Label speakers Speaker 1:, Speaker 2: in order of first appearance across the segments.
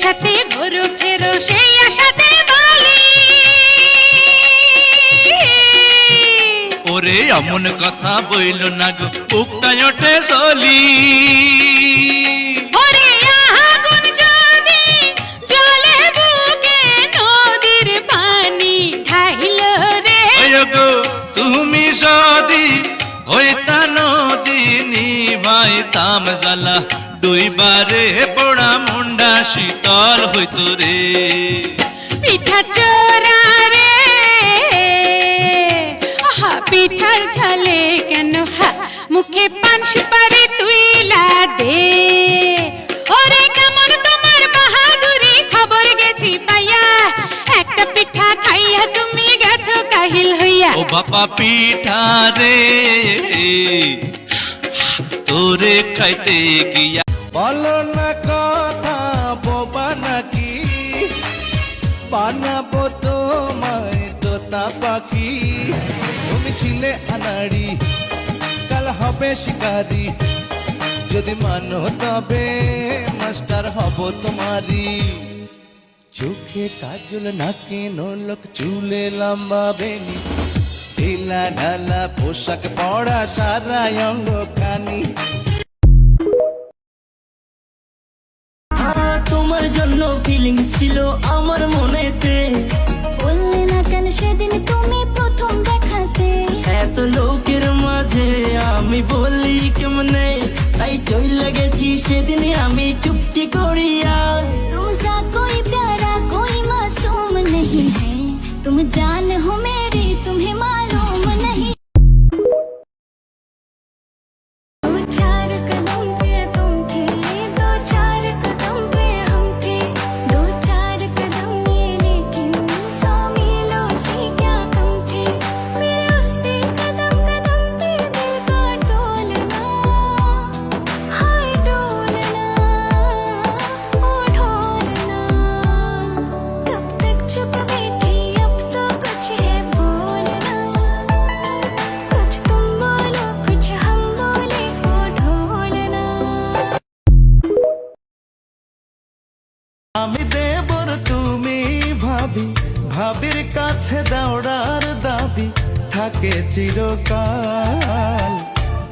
Speaker 1: আশাতে ঘুরো ফেরো সেই আশাতে বলি।
Speaker 2: ওরে এমন কথা বইল না গো বুকটাই ওঠে চলি তুমি যদি হইতা নদী নিভাইতাম জ্বালা। দুইবারে পোড়া মুন্ডা শীতল হইতো রে
Speaker 1: পিঠা চোরা রে আহা পিঠার ঝালে কেন হা মুখে পান সুপারি তুইলা দে। ওরে কেমন তোমার বাহাদুরি খবর গেছি পাইয়া একটা পিঠা খাইয়া তুমি গেছো কাহিল হইয়া।
Speaker 2: ও বাবা পিঠা রে তোরে খাইতে গিয়া
Speaker 3: বলো না কথা, বোবা নাকি? বানাবো তোমায় তোতা পাখি। তুমি ছিলে আনাড়ি, কাল হবে শিকারি। যদি মানো তবে মাস্টার হব তোমারি চোখে কাজল, নাকে নোলক, চুলে লম্বা বেনি ঢিলা ঢালা পোশাক, পড়া সারা অঙ্গ খানি
Speaker 4: সেদিন
Speaker 5: আমি চুপটি
Speaker 3: কাছে দৌড়ার দাবি থাকে চিরকাল।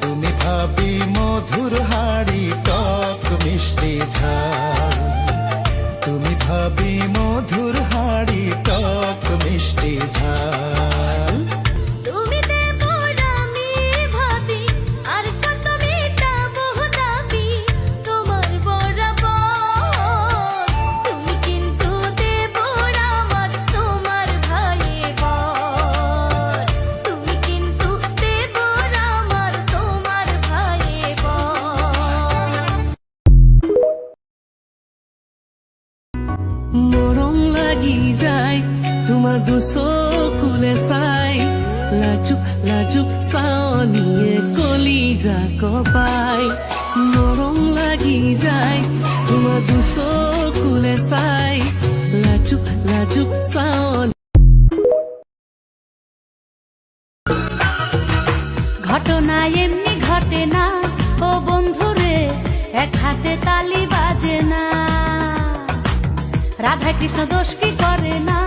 Speaker 3: তুমি ভাবি মধুর হাড়ি টক।
Speaker 4: তোমার
Speaker 5: দুসো কুলে চাই লাজুক লাজুক চাৱনিয়ে কলি যা কপাই মৰম লাগি যায় তোমাৰ দুচো কুলে চাই লাজুক লাজুক চাৱনি
Speaker 1: ঘটনা এমনি ঘটে না, ও বন্ধুরে এক হাতে তালি বাজে না। রাধা কৃষ্ণ দোষ কি করে না?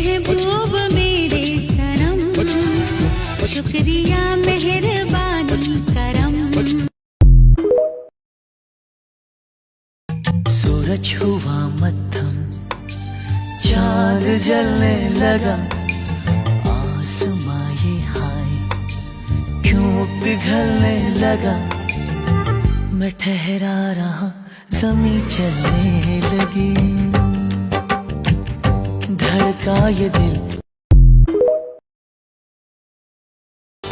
Speaker 3: शुक्रिया मेहरबानी करम।
Speaker 5: सूरज हुआ मध्यम, चाँद जलने लगा। आसमां हाय, क्यों पिघलने लगा? मैं ठहरा रहा जमी चलने लगी। धड़का ये दिल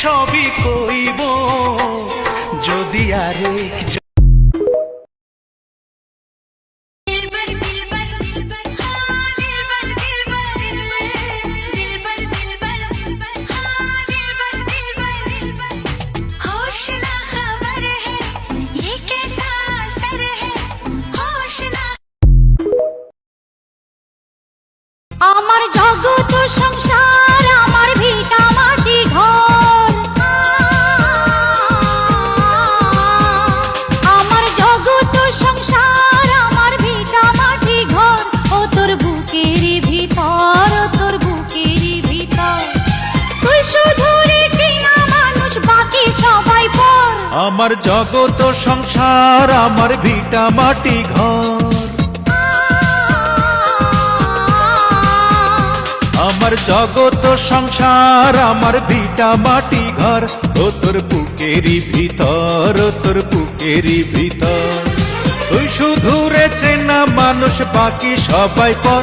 Speaker 3: সবই কইব যদি আরেক
Speaker 1: আমার জগত সংসার, আমার ভিটা মাটি ঘর। আমার জগত সংসার, আমার ভিটা মাটি ঘর। ও তোর
Speaker 3: বুকেরই ভিতর, ও তোর বুকেরই ভিতর। তুই শুধু রে চেনা মানুষ বাকি সবাই পর।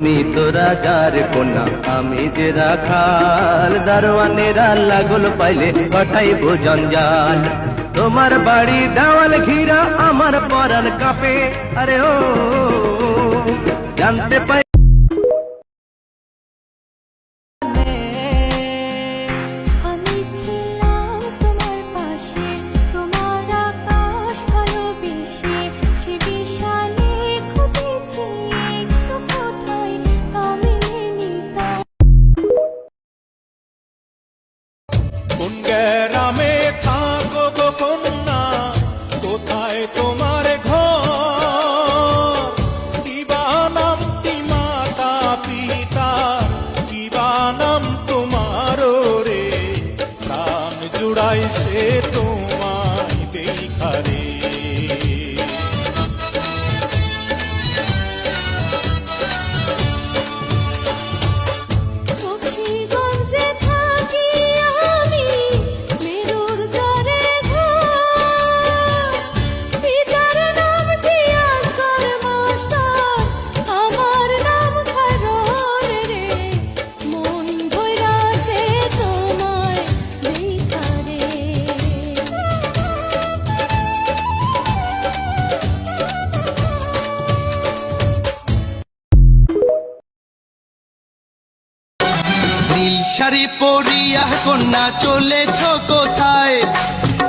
Speaker 6: তুমি তো রাজার কোনা আমি যে রাখাল, দারোয়ানেরা লাগল পাইলে পাঠাইব জঞ্জাল। তোমার বাড়ি দেওয়াল ঘিরা আমার পরান কাপে, আরে ও, জানতে পাই
Speaker 7: জানি কন্যা
Speaker 6: চলেছ কোথায়?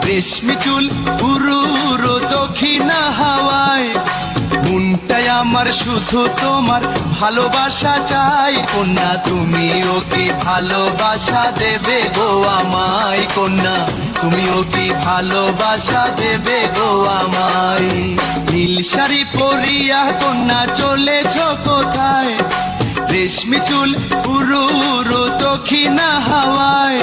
Speaker 6: রেশমি চুল উরু দক্ষিণা হাওয়ায়। মনটাই আমার শুধু তোমার ভালোবাসা চাই। কন্যা, তুমি ওকে ভালোবাসা দেবে গো আমায়। কন্যা, তুমি ওকে ভালোবাসা দেবে গো আমায়। নীল শাড়ি পরিয়া কন্যা, চলেছ কোথায়? রেশমি চুল উরু দক্ষিণা হাওয়ায়।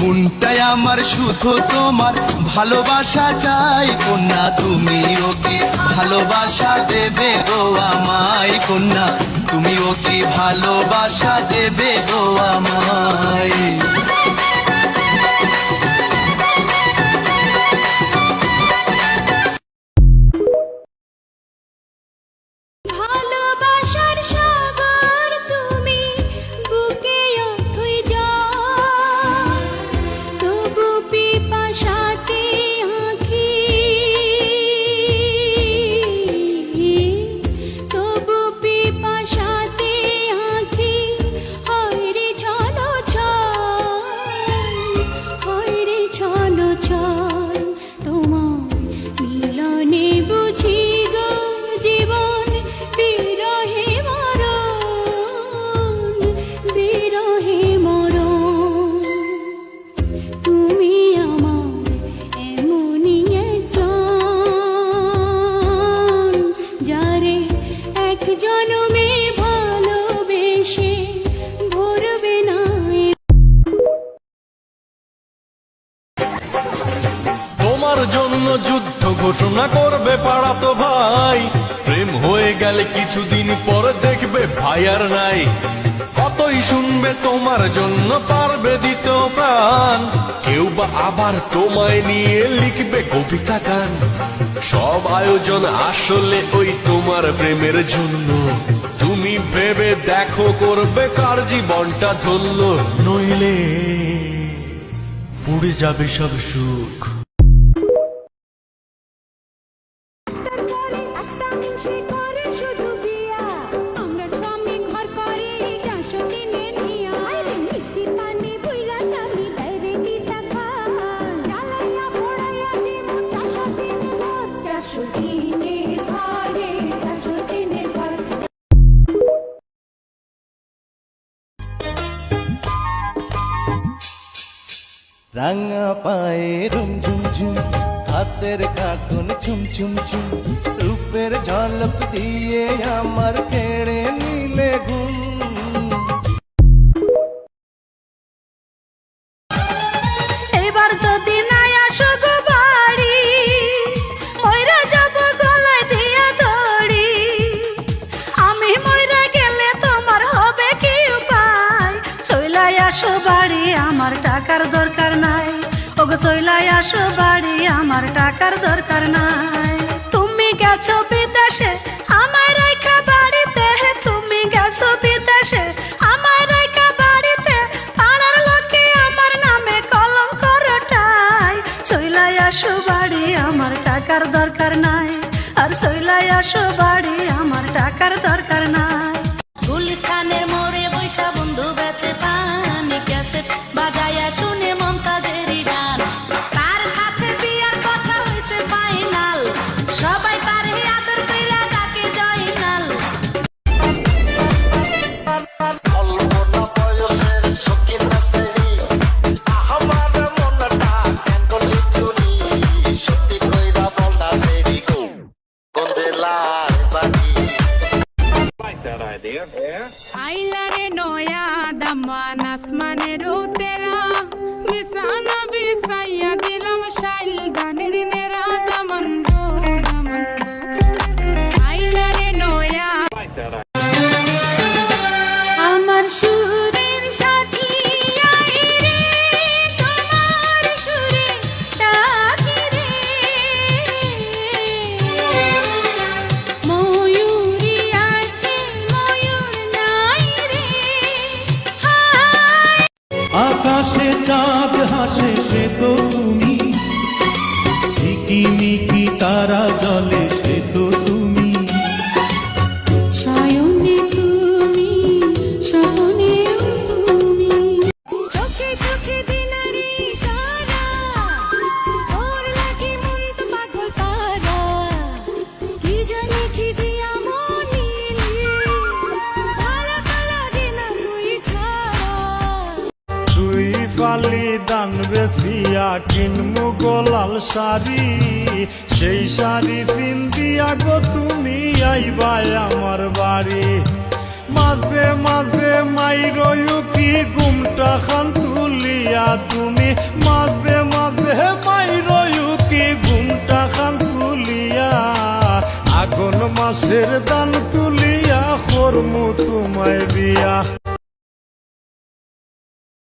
Speaker 6: মনটাই আমার, শুধু তোমার। ভালোবাসা চাই কন্যা, তুমি ওকে ভালোবাসা দেবে গো আমায়। কন্যা, তুমি ওকে ভালোবাসা দেবে
Speaker 3: কতই তোমার জন্য পারবে দিতে প্রাণ। কেউ বা আবার তোমায় নিয়ে লিখবে কবিতা গান। সব আয়োজন আসলে ওই তোমার প্রেমের জন্য। তুমি ভেবে দেখো, করবে কার জীবনটা ধন্য। নইলে পুড়ে যাবে সব সুখ।
Speaker 6: রাঙা পায়ে রুম ঝুম ঝুম, হাতের কাটুন ঝুম ঝুম ঝুম, রূপের ঝলক দিয়ে আমার কেড়ে নিলে ঘুম।
Speaker 8: চইলাই আসো বাড়ি, আমার টাকার দরকার নাই। তুমি গেছো বিদেশে আমার রেখা বাড়িতে। তুমি গেছো বিদেশে আমার রেখা বাড়িতে। পাড়ার লোকে আমার নামে কলম করটাই চইলাই আসো বাড়ি, আমার টাকার দরকার নাই। আর চইলাই আসো তারা
Speaker 3: জলে
Speaker 7: বেসিয়া কিনমু গোলাল শাড়ি, সেই শাড়ি পিন্দিয়া গো তুমি আইবাই আমার বাড়ি। মাঝে মাঝে মাইরয়ু কি গুমটা খান তুলিয়া তুমি? মাঝে মাঝে মাইরয়ু কি গুমটা খান তুলিয়া? আগুন মাসের দান তুলিয়া খরমু তোমায় বিয়া